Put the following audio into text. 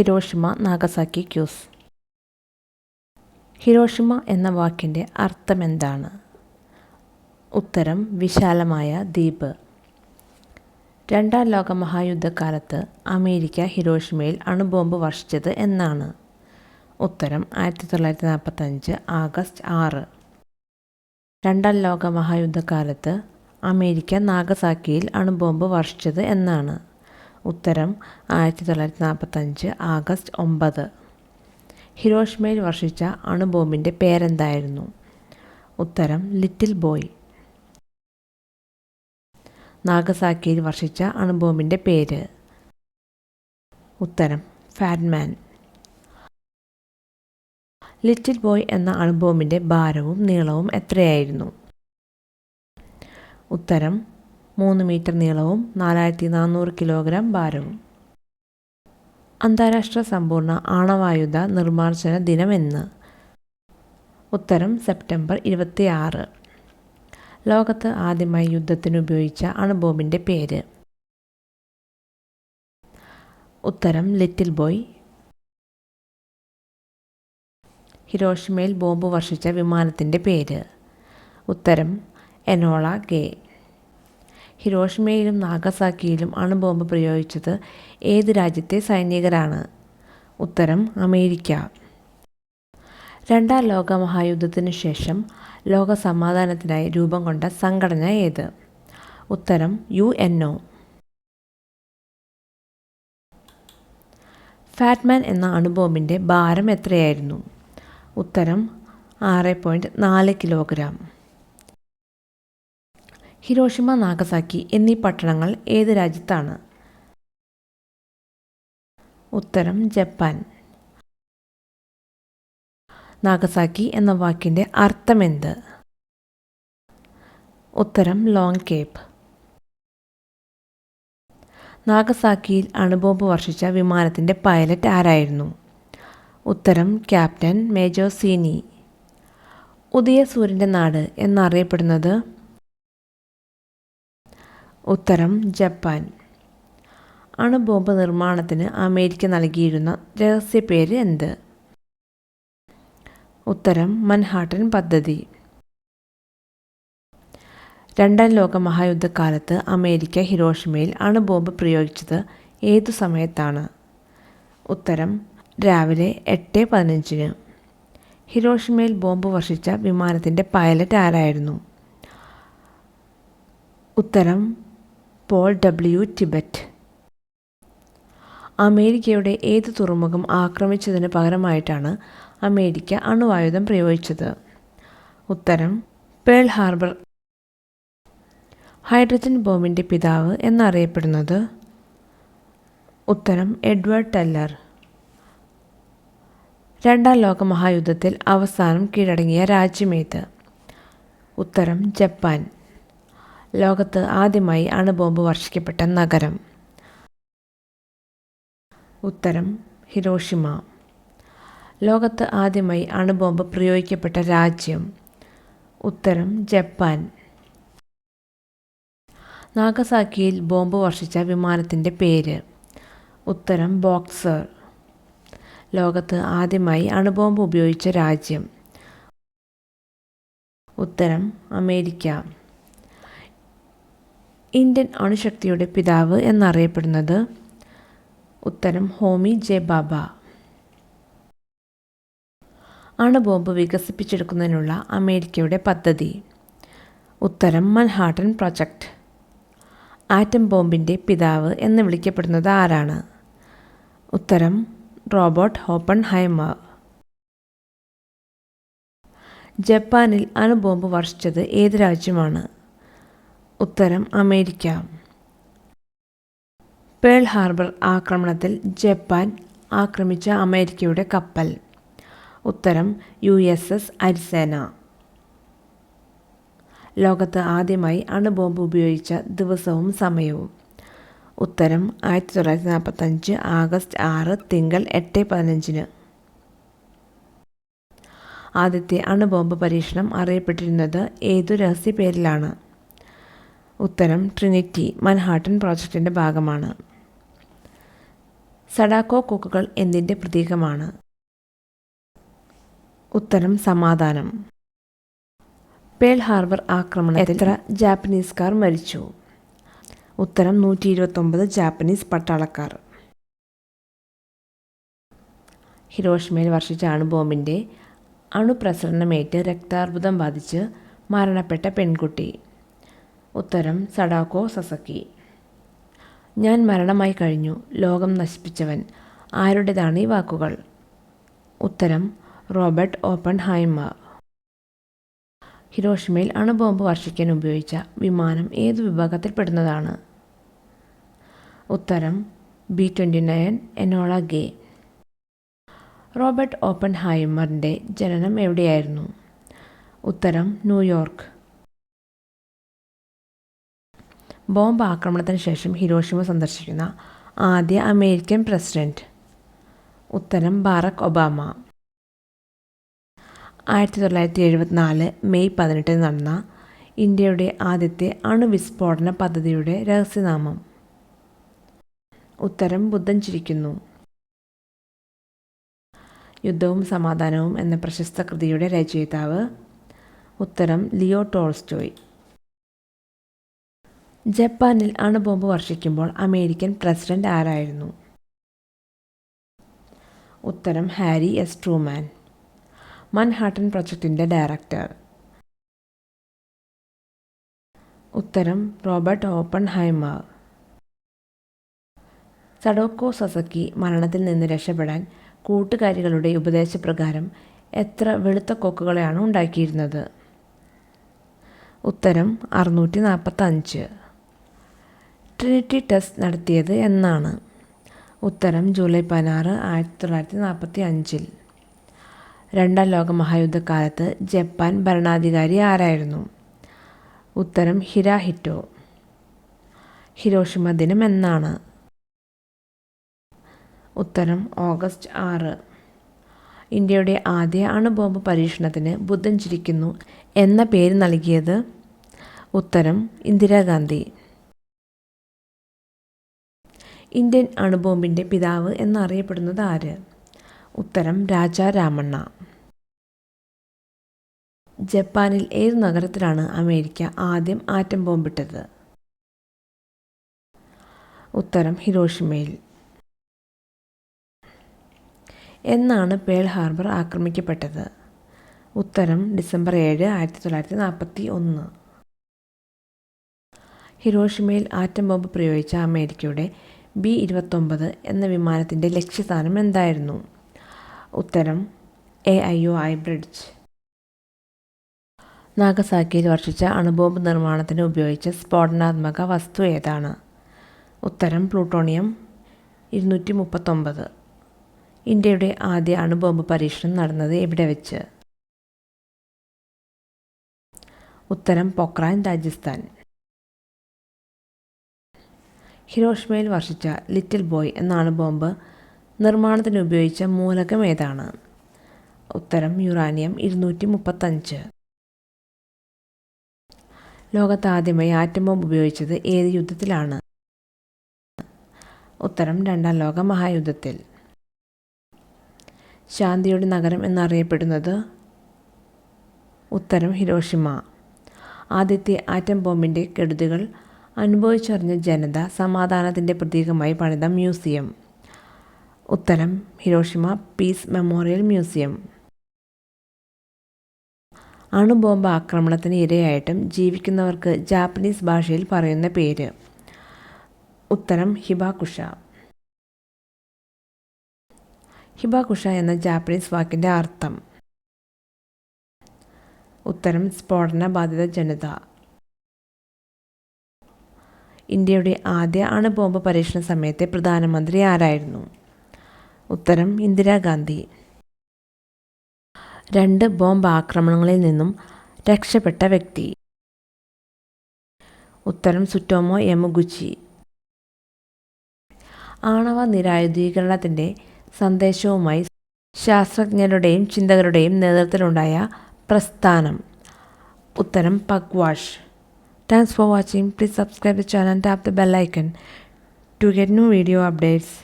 Hiroshima Nagasaki quiz. Hiroshima എന്ന വാക്കിന്റെ അർത്ഥമെന്താണ്? ഉത്തരം വിശാലമായ ദ്വീപ്. രണ്ടാം ലോക മഹായുദ്ധകാലത്ത് അമേരിക്ക ഹിരോഷിമയിൽ അണുബോംബ് വർഷിച്ചത് എന്നാണ്. ഉത്തരം ആയിരത്തി തൊള്ളായിരത്തി നാൽപ്പത്തഞ്ച് ആഗസ്റ്റ് ആറ്. രണ്ടാം ലോക മഹായുദ്ധകാലത്ത് അമേരിക്ക നാഗസാക്കിയിൽ അണുബോംബ് വർഷിച്ചത് എന്നാണ്. ഉത്തരം ആയിരത്തി തൊള്ളായിരത്തി നാൽപ്പത്തഞ്ച് ആഗസ്റ്റ് ഒമ്പത്. ഹിരോഷ്മയിൽ വർഷിച്ച അണുബോംബിന്റെ പേരെന്തായിരുന്നു? ഉത്തരം ലിറ്റിൽ ബോയ്. നാഗസാക്കിയിൽ വർഷിച്ച അണുബോംബിന്റെ പേര്. ഉത്തരം ഫാറ്റ്മാൻ. ലിറ്റിൽ ബോയ് എന്ന അണുബോംബിന്റെ ഭാരവും നീളവും എത്രയായിരുന്നു? ഉത്തരം മൂന്ന് മീറ്റർ നീളവും നാലായിരത്തി നാനൂറ് കിലോഗ്രാം ഭാരവും. അന്താരാഷ്ട്ര സമ്പൂർണ ആണവായുധ നിർമ്മാർജന ദിനമെന്ന് ഉത്തരം സെപ്റ്റംബർ ഇരുപത്തി ആറ് ലോകത്ത് ആദ്യമായി യുദ്ധത്തിന് ഉപയോഗിച്ച അണുബോംബിന്റെ പേര്. ഉത്തരം ലിറ്റിൽ ബോയ്. ഹിരോഷിമയിൽ ബോംബ് വർഷിച്ച വിമാനത്തിന്റെ പേര്. ഉത്തരം എനോള ഗേ. ഹിരോഷിമയിലും നാഗസാക്കിയിലും അണുബോംബ് പ്രയോഗിച്ചത്. ഏത് രാജ്യത്തെ സൈനികരാണ്? ഉത്തരം അമേരിക്ക. രണ്ടാം ലോക മഹായുദ്ധത്തിനു ശേഷം ലോക സമാധാനത്തിനായി രൂപം കൊണ്ട സംഘടന ഏത്? ഉത്തരം യു എൻ ഒ. ഫാറ്റ്മാൻ എന്ന അണുബോംബിന്റെ ഭാരം എത്രയായിരുന്നു? ഉത്തരം ആറ് പോയിന്റ് നാല് കിലോഗ്രാം. ഹിരോഷിമ നാഗസാക്കി എന്നീ പട്ടണങ്ങൾ ഏത് രാജ്യത്താണ്? ഉത്തരം ജപ്പാൻ. നാഗസാക്കി എന്ന വാക്കിന്റെ അർത്ഥമെന്ത്? ഉത്തരം ലോങ് കേപ്പ്. നാഗസാക്കിയിൽ അണുബോംബ് വർഷിച്ച വിമാനത്തിന്റെ പൈലറ്റ് ആരായിരുന്നു? ഉത്തരം ക്യാപ്റ്റൻ മേജോ സീനി. ഉദയസൂര്യന്റെ നാട് എന്നറിയപ്പെടുന്നത് ഉത്തരം ജപ്പാൻ. അണുബോംബ് നിർമ്മാണത്തിന് അമേരിക്ക നൽകിയിരുന്ന രഹസ്യ പേര് എന്ത്? ഉത്തരം മൻഹാട്ടൻ പദ്ധതി. രണ്ടാം ലോക മഹായുദ്ധകാലത്ത് അമേരിക്ക ഹിരോഷിമയിൽ അണുബോംബ് പ്രയോഗിച്ചത് ഏതു സമയത്താണ്? ഉത്തരം രാവിലെ എട്ട് പതിനഞ്ചിന്. ഹിരോഷിമയിൽ ബോംബ് വർഷിച്ച വിമാനത്തിന്റെ പൈലറ്റ് ആരായിരുന്നു? ഉത്തരം പോൾ ഡബ്ല്യു ടിബറ്റ്. അമേരിക്കയുടെ ഏത് തുറമുഖം ആക്രമിച്ചതിന് പകരമായിട്ടാണ് അമേരിക്ക അണുവായുധം പ്രയോഗിച്ചത്? ഉത്തരം പേൾ ഹാർബർ. ഹൈഡ്രജൻ ബോംബിന്റെ പിതാവ് എന്നറിയപ്പെടുന്നത്? ഉത്തരം എഡ്വേർഡ് ടെല്ലർ. രണ്ടാം ലോക മഹായുദ്ധത്തിൽ അവസാനം കീഴടങ്ങിയ രാജ്യമേത്? ഉത്തരം ജപ്പാൻ. ലോകത്ത് ആദ്യമായി അണുബോംബ് വർഷിക്കപ്പെട്ട നഗരം. ഉത്തരം ഹിരോഷിമ. ലോകത്ത് ആദ്യമായി അണുബോംബ് പ്രയോഗിക്കപ്പെട്ട രാജ്യം. ഉത്തരം ജപ്പാൻ. നാഗസാക്കിയിൽ ബോംബ് വർഷിച്ച വിമാനത്തിന്റെ പേര്. ഉത്തരം ബോക്സർ. ലോകത്ത് ആദ്യമായി അണുബോംബ് ഉപയോഗിച്ച രാജ്യം. ഉത്തരം അമേരിക്ക. ഇന്ത്യൻ അണുശക്തിയുടെ പിതാവ് എന്നറിയപ്പെടുന്നത് ഉത്തരം ഹോമി ജെ ബാബ. അണുബോംബ് വികസിപ്പിച്ചെടുക്കുന്നതിനുള്ള അമേരിക്കയുടെ പദ്ധതി. ഉത്തരം മൻഹാട്ടൻ പ്രൊജക്റ്റ് ആറ്റം ബോംബിന്റെ പിതാവ് എന്ന് വിളിക്കപ്പെടുന്നത് ആരാണ്? ഉത്തരം റോബോട്ട് ഹോപ്പൺ ഹൈമർ ജപ്പാനിൽ അണുബോംബ് വർഷിച്ചത് ഏത് രാജ്യമാണ്? ഉത്തരം അമേരിക്ക. പേൾ ഹാർബർ ആക്രമണത്തിൽ ജപ്പാൻ ആക്രമിച്ച അമേരിക്കയുടെ കപ്പൽ. ഉത്തരം യു എസ് എസ് അരിസേന. ലോകത്ത് ആദ്യമായി അണുബോംബ് ഉപയോഗിച്ച ദിവസവും സമയവും. ഉത്തരം ആയിരത്തി തൊള്ളായിരത്തി നാൽപ്പത്തഞ്ച് ആഗസ്റ്റ് ആറ് തിങ്കൾ എട്ട് പതിനഞ്ചിന്. ആദ്യത്തെ അണുബോംബ് പരീക്ഷണം അറിയപ്പെട്ടിരുന്നത് ഏതു രഹസ്യ പേരിലാണ്? ഉത്തരം ട്രിനിറ്റി മൻഹാട്ടൻ പ്രോജക്റ്റിന്റെ ഭാഗമാണ്. സഡാക്കോ കൊക്കുകൾ എന്തിന്റെ പ്രതീകമാണ്? ഉത്തരം സമാധാനം. പേൾ ഹാർബർ ആക്രമണത്തിൽ എത്ര ജാപ്പനീസുകാർ മരിച്ചു? ഉത്തരം നൂറ്റി ഇരുപത്തൊമ്പത് ജാപ്പനീസ് പട്ടാളക്കാർ. ഹിരോഷിമയിൽ വർഷിച്ച അണുബോംബിന്റെ അണുപ്രസരണമേറ്റ് രക്താർബുദം ബാധിച്ച് മരണപ്പെട്ട പെൺകുട്ടി. ഉത്തരം സഡാക്കോ സസക്കി. ഞാൻ മരണമായി കഴിഞ്ഞു. ലോകം നശിപ്പിച്ചവൻ. ആരുടേതാണ് ഈ വാക്കുകൾ? ഉത്തരം റോബർട്ട് ഓപ്പൺ ഹൈമ ഹിരോഷിമയിൽ അണുബോംബ് വർഷിക്കാൻ ഉപയോഗിച്ച വിമാനം ഏത് വിഭാഗത്തിൽപ്പെടുന്നതാണ്? ഉത്തരം B twenty nine Enola Gay. Robert open ഹൈമറിന്റെ ജനനം എവിടെയായിരുന്നു? ഉത്തരം ന്യൂയോർക്ക്. ബോംബ് ആക്രമണത്തിന് ശേഷം ഹിരോഷിമ സന്ദർശിക്കുന്ന ആദ്യ അമേരിക്കൻ പ്രസിഡന്റ്. ഉത്തരം ബാറക് ഒബാമ. ആയിരത്തി തൊള്ളായിരത്തി എഴുപത്തിനാല് മെയ് പതിനെട്ടിന് നടന്ന ഇന്ത്യയുടെ ആദ്യത്തെ അണുവിസ്ഫോടന പദ്ധതിയുടെ രഹസ്യനാമം. ഉത്തരം ബുദ്ധൻ ചിരിക്കുന്നു. യുദ്ധവും സമാധാനവും എന്ന പ്രശസ്ത കൃതിയുടെ രചയിതാവ്. ഉത്തരം ലിയോ ടോൾസ്റ്റോയ്. ജപ്പാനിൽ അണുബോംബ് വർഷിക്കുമ്പോൾ അമേരിക്കൻ പ്രസിഡന്റ് ആരായിരുന്നു? ഉത്തരം ഹാരി എസ്. ട്രൂമാൻ. മൻഹാട്ടൻ പ്രൊജക്ടിന്റെ ഡയറക്ടർ. ഉത്തരം Robert Oppenheimer Sadako Sasaki മരണത്തിൽ നിന്ന് രക്ഷപ്പെടാൻ കൂട്ടുകാരികളുടെ ഉപദേശപ്രകാരം എത്ര വെളുത്ത കൊക്കുകളെയാണ് ഉണ്ടാക്കിയിരുന്നത്? ഉത്തരം അറുന്നൂറ്റി നാൽപ്പത്തഞ്ച് ട്രിനിറ്റി ടെസ്റ്റ് നടത്തിയത് എന്നാണ് ഉത്തരം ജൂലൈ പതിനാറ് ആയിരത്തി തൊള്ളായിരത്തി നാൽപ്പത്തി അഞ്ചിൽ രണ്ടാം ലോക മഹായുദ്ധകാലത്ത് ജപ്പാൻ ഭരണാധികാരി ആരായിരുന്നു? ഉത്തരം ഹിരാഹിറ്റോ. ഹിരോഷിമ ദിനം എന്നാണ്. ഉത്തരം ഓഗസ്റ്റ് ആറ്. ഇന്ത്യയുടെ ആദ്യ അണുബോംബ് പരീക്ഷണത്തിന് ബുദ്ധൻ ചിരിക്കുന്നു എന്ന പേര് നൽകിയത് ഉത്തരം ഇന്ദിരാഗാന്ധി. ഇന്ത്യൻ അണുബോംബിന്റെ പിതാവ് എന്നറിയപ്പെടുന്നത് ആര്? ഉത്തരം രാജാ രാമണ്ണ. ജപ്പാനിൽ ഏത് നഗരത്തിലാണ് അമേരിക്ക ആദ്യം ആറ്റം ബോംബിട്ടത്? ഉത്തരം ഹിരോഷിമയിൽ. എന്നാണ് പേൾ ഹാർബർ ആക്രമിക്കപ്പെട്ടത്? ഉത്തരം ഡിസംബർ ഏഴ് ആയിരത്തി തൊള്ളായിരത്തി നാൽപ്പത്തി ഒന്ന് ഹിരോഷിമയിൽ ആറ്റം ബോംബ് പ്രയോഗിച്ച അമേരിക്കയുടെ ബി ഇരുപത്തൊമ്പത് എന്ന വിമാനത്തിന്റെ ലക്ഷ്യസ്ഥാനം എന്തായിരുന്നു? ഉത്തരം Aioi bridge നാഗസാക്കിയിൽ വർഷിച്ച അണുബോംബ് നിർമ്മാണത്തിന് ഉപയോഗിച്ച സ്ഫോടനാത്മക വസ്തു ഏതാണ്? ഉത്തരം പ്ലൂട്ടോണിയം. ഇരുന്നൂറ്റി മുപ്പത്തൊമ്പത് ഇന്ത്യയുടെ ആദ്യ അണുബോംബ് പരീക്ഷണം നടന്നത് എവിടെ വെച്ച്? ഉത്തരം പൊക്രാൻ രാജസ്ഥാൻ. ഹിരോഷിമയിൽ വർഷിച്ച ലിറ്റിൽ ബോയ് എന്ന അണുബോംബ് നിർമ്മാണത്തിന് ഉപയോഗിച്ച മൂലകം ഏതാണ്? ഉത്തരം യുറാനിയം ഇരുന്നൂറ്റി മുപ്പത്തഞ്ച് ലോകത്ത് ആദ്യമായി ആറ്റം ബോംബ് ഉപയോഗിച്ചത് ഏത് യുദ്ധത്തിലാണ്? ഉത്തരം രണ്ടാം ലോക മഹായുദ്ധത്തിൽ. ശാന്തിയുടെ നഗരം എന്നറിയപ്പെടുന്നത് ഉത്തരം ഹിരോഷിമ. ആദ്യത്തെ ആറ്റം ബോംബിന്റെ കെടുതികൾ അനുഭവിച്ചറിഞ്ഞ ജനത സമാധാനത്തിന്റെ പ്രതീകമായി പണിത മ്യൂസിയം. ഉത്തരം ഹിരോഷിമ പീസ് മെമ്മോറിയൽ മ്യൂസിയം. അണുബോംബ് ആക്രമണത്തിന് ഇരയായിട്ടും ജീവിക്കുന്നവർക്ക് ജാപ്പനീസ് ഭാഷയിൽ പറയുന്ന പേര്. ഉത്തരം ഹിബാകുഷ. ഹിബാകുഷ എന്ന ജാപ്പനീസ് വാക്കിന്റെ അർത്ഥം. ഉത്തരം സ്ഫോടന ബാധിത ജനത. ഇന്ത്യയുടെ ആദ്യ അണുബോംബ് പരീക്ഷണ സമയത്തെ പ്രധാനമന്ത്രി ആരായിരുന്നു? ഉത്തരം ഇന്ദിരാഗാന്ധി രണ്ട് ബോംബ് ആക്രമണങ്ങളിൽ നിന്നും രക്ഷപ്പെട്ട വ്യക്തി. ഉത്തരം സുറ്റോമോ യമഗുച്ചി. ആണവ നിരായുധീകരണത്തിന്റെ സന്ദേശവുമായി ശാസ്ത്രജ്ഞരുടെയും ചിന്തകരുടെയും നേതൃത്വത്തിലുണ്ടായ പ്രസ്ഥാനം. ഉത്തരം പഗ്വാഷ്. Thanks for watching. Please subscribe the channel and tap the bell icon to get new video updates.